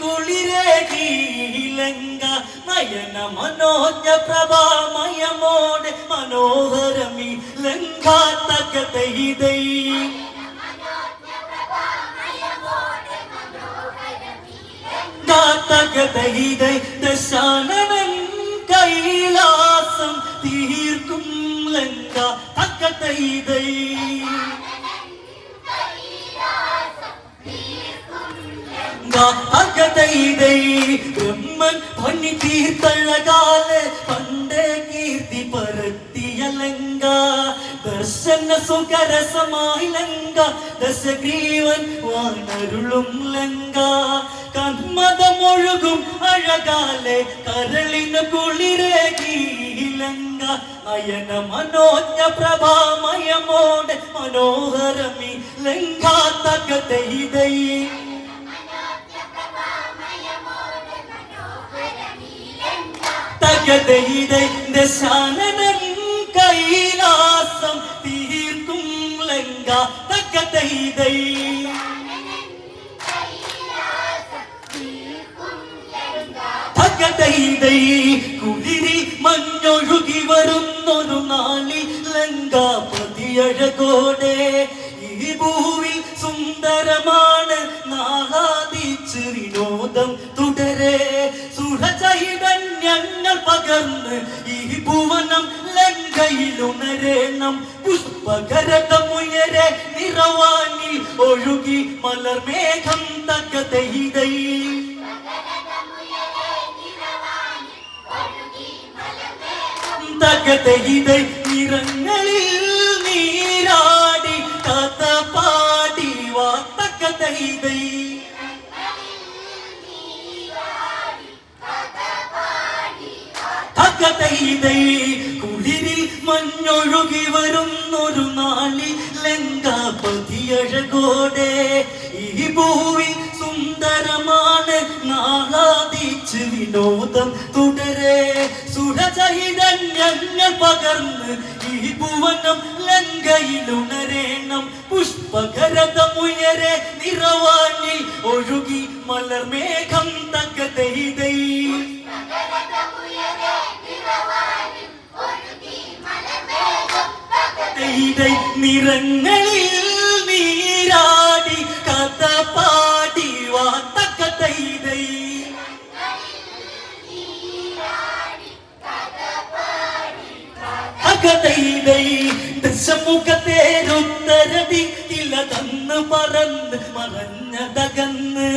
കുളിരേകീലങ്ക നയന മനോജ പ്രഭാമയമോടെ മനോഹരമി ലങ്കാത്തകതൈതൈ കാത്തകതൈതൈ ദശാനനൻ കൈലാസം തീർക്കും ലങ്ക തക്കതൈതൈ ദർശന സുഖരസമായി ലങ്ക ദശഗ്രീവൻ വാണരുളും ലങ്ക. കന്മതമൊഴുകും അഴകാലെ കരളിന് കുളിരേകി ലങ്ക അയന മനോജ്ഞ പ്രഭാമയമോടെ മനോഹരമി ലങ്കാത്തകതൈതൈ തകതൈതൈ ദശാനനൻ കൈലാസം തകതൈതൈ തകതൈതൈ കുളിരിൽ മഞ്ഞൊഴുകി വരുന്നൊരു നാളി ലങ്കാപതിയഴകോടെ ഈ ഭൂവിൽ സുന്ദരമാണ് നാളാതിച്ച് വിനോദം തുടരെ. സുഹചൈതന്യങ്ങൾ പകർന്ന് ലങ്കയിലുണരേണം പുഷ്പകരതമുയരെ നിറവാനിൽ ഒഴുകി മലർമേഘം തകതൈതൈ തകതൈതൈ നിറങ്ങളിൽ നീരാടി കഥ പാടി വാ തകതൈതൈ കുളിരിൽ മഞ്ഞൊഴുകി വരുന്നൊരു നാളിൽ ലങ്കാപതിയഴകോടെ ഈ ഭൂവിൽ സുന്ദരമാണ് നാളാതിച്ച് വിനോദം തുടരെ. സുരചൈതന്യങ്ങൾ പകർന്ന് ഈ ഭുവനം ലങ്കയിലുണരേണം. പുഷ്പകരതമുയരെ നിറവാണി ഒഴുകി മലർമേഘം തകതൈതൈ തൈതൈ നിറങ്ങളിൽ നീരാടി കഥ പാടി വാ തകതൈതൈ അകതൈതൈ ദശമുഖത്തേരുത്തരതിക്കിലതന്ന് പറന്ന് മറഞ്ഞതകന്ന്.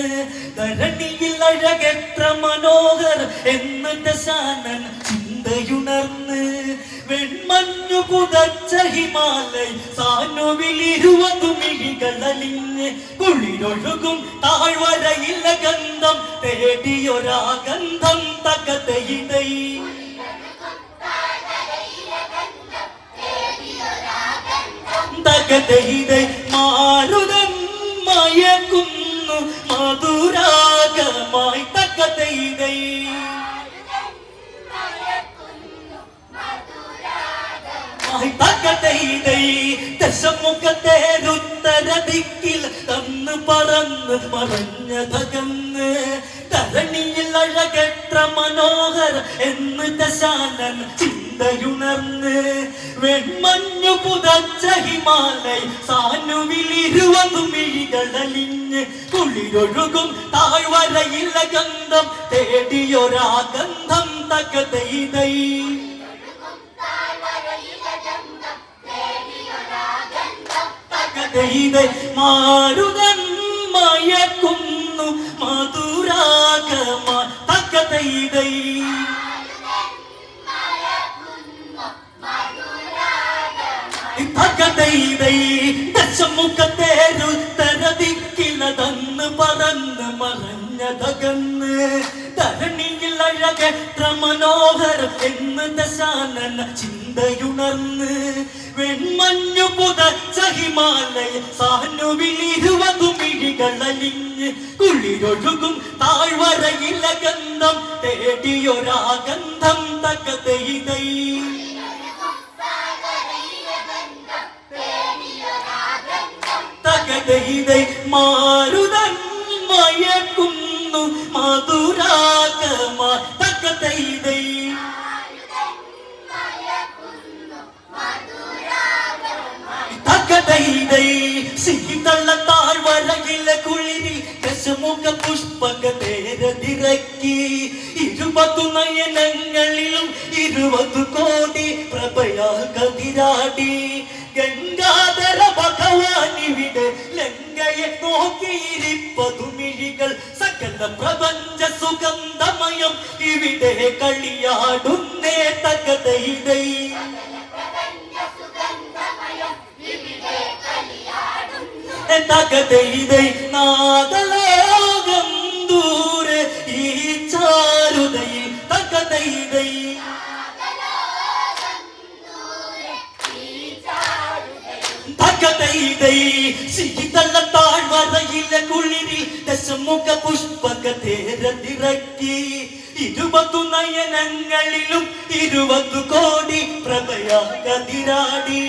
ധരണിയിൽ അഴകെത്ര മനോഹർ എന്ന് ദശാനൻ ചിന്തയുണർന്ന്. വെൺമഞ്ഞു പുതച്ച ഹിമാലയ സാനുവിലിരുവതു മിഴികളലിഞ്ഞ് കുളിരൊഴുകും താഴ്വരയില്ല ഗന്ധം തേടിയൊരാഗന്ധം തകതയിതൈ മാരുതം മാരുതൻ മയക്കുന്നു മധുരാഗമായി തകതൈതൈ ദശമുഖത്തേരുത്തരദിക്കിൽ തന്ന് പറന്ന് മറഞ്ഞതകന്ന് ധരണിയിൽ അഴകെത്ര മനോഹര എന്ന് ദശാനൻ ചിന്തയുണർന്ന് വെൺമഞ്ഞു പുതച്ച ഹിമാലയ സാനുവിലിരുവതു മിഴികളലിഞ്ഞ് കുളിരൊഴുകും താഴ്വരയിലെ ഗന്ധം തേടിയൊരാ ഗന്ധം തകതൈതൈ തകതൈതൈ മാരുതൻ മയക്കുന്നു. മധുരാഗമാ തകതൈതൈ തകതൈതൈ ദശമുഖത്തേരുത്തരതിക്കിലതന്ന് പറന്ന് മറഞ്ഞതകന്ന്. ധരണിയിൽ അഴകെത്ര മനോഹരം എന്ന് ദശാനന ചിന്തയുണർന്ന്. പുതച്ച ഹിമാലയ സാനുവിലിരുവതു മിഴികളലിഞ്ഞ് കുളിരൊഴുകും താഴ്വരയില ഗന്ധം തേടിയൊരാ ഗന്ധം തകതൈതൈ തകതൈതൈ മാരുതൻ മയക്കുന്നു മധുരാഗമാ പുഷ്പക ഇരുപത്തു ഇരുപതു നയനങ്ങളിലും ഇരുപതു കോടി പ്രഭയാ കതിരാടി. ഗംഗാധര ഭഗവാൻ ഇവിടെ ലങ്കയെ നോക്കിയിരിപ്പതു മിഴികൾ. സകല പ്രപഞ്ച സുഗന്ധമയം ഇവിടെ കളിയാടുന്നേ തകതൈതൈ തകതൈതൈ നാദലോകം താഴ്വരയിലെ കുളിരിൽ ദശമുഖ പുഷ്പക തേരതിറക്കി ഇരുപതു നയനങ്ങളിലും ഇരുപതു കോടി പ്രഭയാകതിരാടി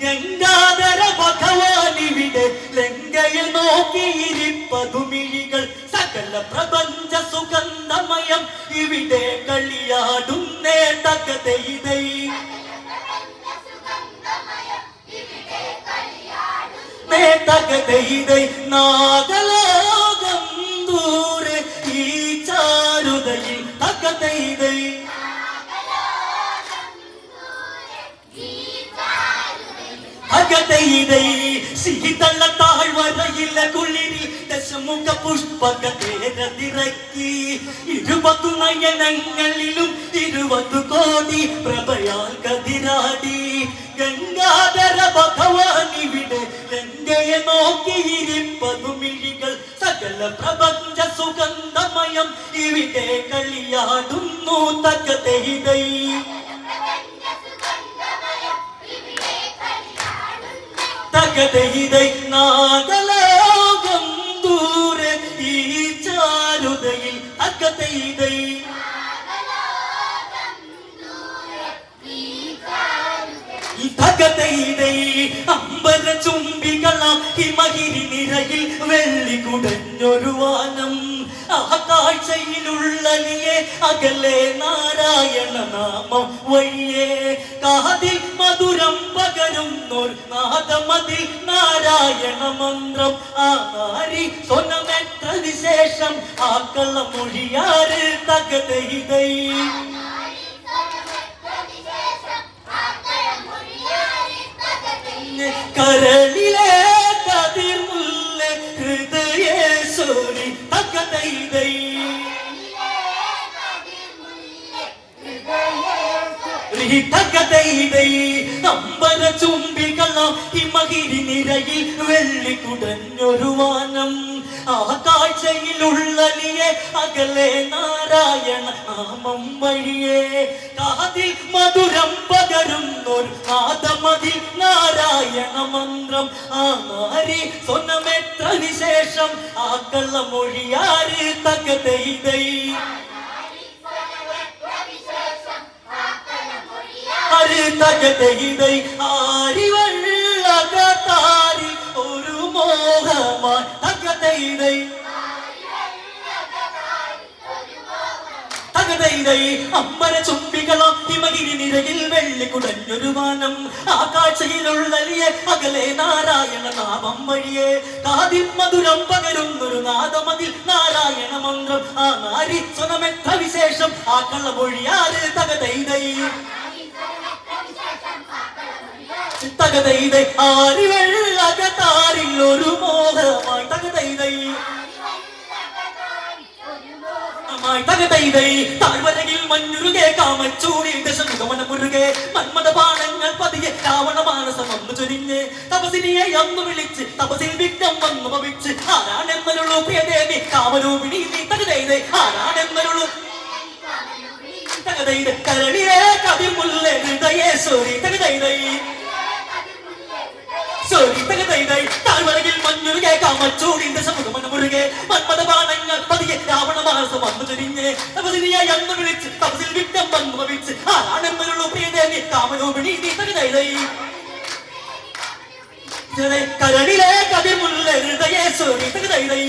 ഗംഗാധര ഭഗവാനിവിടെ ലങ്കയിൽ നോക്കിയിരിപ്പതു മിഴികൾ സകല പ്രപഞ്ച സുഗന്ധമയം ഇവിടെ കളിയാടുന്നേ തകതൈതൈ തകതൈതൈ നാഗലോകം ദൂരെ ഈ ചാരുതയിൽ തകതൈതൈ അകതൈതൈ ശീതള താഴ്വരയിലെ കുളിരിൽ ദശമുഖ പുഷ്പക തേരതിറക്കി ഇരുപതു നയനങ്ങളിലും ഇരുപതു കോടി പ്രഭയാൽ കതിരാടി. ഗംഗാധര ഭഗവാൻ ഇവിടെ ലങ്കയെ നോക്കിയിരിപ്പതു മിഴികൾ സകല പ്രപഞ്ച സുഗന്ധമയം ഇവിടെ കളിയാടുന്നു തകതൈതൈ തകതൈതൈ നാഗലോകം ദൂരെ ഈ ചാരുതയിൽ തകതൈതൈ തകതൈതൈ വെള്ളി കുടഞ്ഞൊരു വാനം. ആ കാഴ്ചയിലുള്ളലിയെ അകലെ നാരായണ നാമം വഴിയേ. കാതിൽ മധുരം പകരുന്നോർ നാദമതിൽ നാരായണ മന്ത്രം. ആ നാരി സ്വനമെത്ര വിശേഷം ആ കള്ളമൊഴിയാറ് തകതൈതൈ കരളിലെ കതിർമുല്ല തകതൈതൈ അമ്പര ചുംബികളാം ഹിമഗിരി നിരയിൽ വെള്ളി കുടഞ്ഞൊരു വാനം. ആ കാഴ്ചയിലുള്ളലിയെ അകലെ നാരായണ നാമം വഴിയേ. കാതിൽ മധുരം പകരുന്നൊരു നാദമതിൽ നാരായണ മന്ത്രം. ആ നാരി സ്വനമെത്ര വിശേഷം ആ കള്ളമൊഴിയാര് തകതൈതൈ ആര് തകതൈതൈ ആരിവള്ളകത്താരി ഒരു മോഹമായി തകതൈതൈ തകതൈതൈ അമ്പര ചുംബികളോ ഹിമഗിരി നിരയിൽ വെള്ളി കുടഞ്ഞൊരു വാനം. ആ കാഴ്ചയിലുള്ളലിയെ അകലെ നാരായണ നാമം വഴിയെ. കാതിൽ മധുരം പകരുന്നൊരു നാദമതിൽ നാരായണ മന്ത്രം. ആ നാരി സ്വനമെത്ര വിശേഷം ആ കള്ളമൊഴിയാറ് തകതൈതൈ തകതൈതൈ ആരിവെള്ളകത്താരിൽ ഒരു മോഹമായി തകതൈതൈ തകതൈതൈ താഴ്വരയിൽ മഞ്ഞുരുകെ കാമച്ചൂടി ദശമുഖമന മുരുകെ മന്മത ബാണങ്ങൾ പതിയെ രാവണ മാനസം വന്നു ചൊരിഞ്ഞ്. തപസിനിയെ അന്ന് വിളിച്ച് തപസിൽ വിഘ്നം വന്നു ഭവിച്ച്. ആരാണെന്നരുള്ളൂ പ്രിയദേവി കാമരൂപിണി നീ തകതൈതൈ ആരാണെന്നരുള്ളൂ തകതൈത കരളിയെ കതിമുല്ല ഹൃദയേശ്വരി തകതൈതൈ താഴ്വരയിൽ മഞ്ഞുരുകെ കാമച്ചൂടിന്റെ സമുഖമന മുരുകെ മന്മത ബാണങ്ങൾ പതിയെ രാവണ മാസം വന്നു ചൊരിഞ്ഞ്. തപസിനിയായി അന്ന് വിളിച്ച് തപസിൽ വിഘ്നം വന്നു ഭവിച്ച്. ആരാണെന്നരുള്ളൂ പ്രിയദേവി കാമരൂപിണി നീ തകതൈതൈ കരളിലെ കതിമുല്ല ഹൃദയേശ്വരി തകതൈതൈ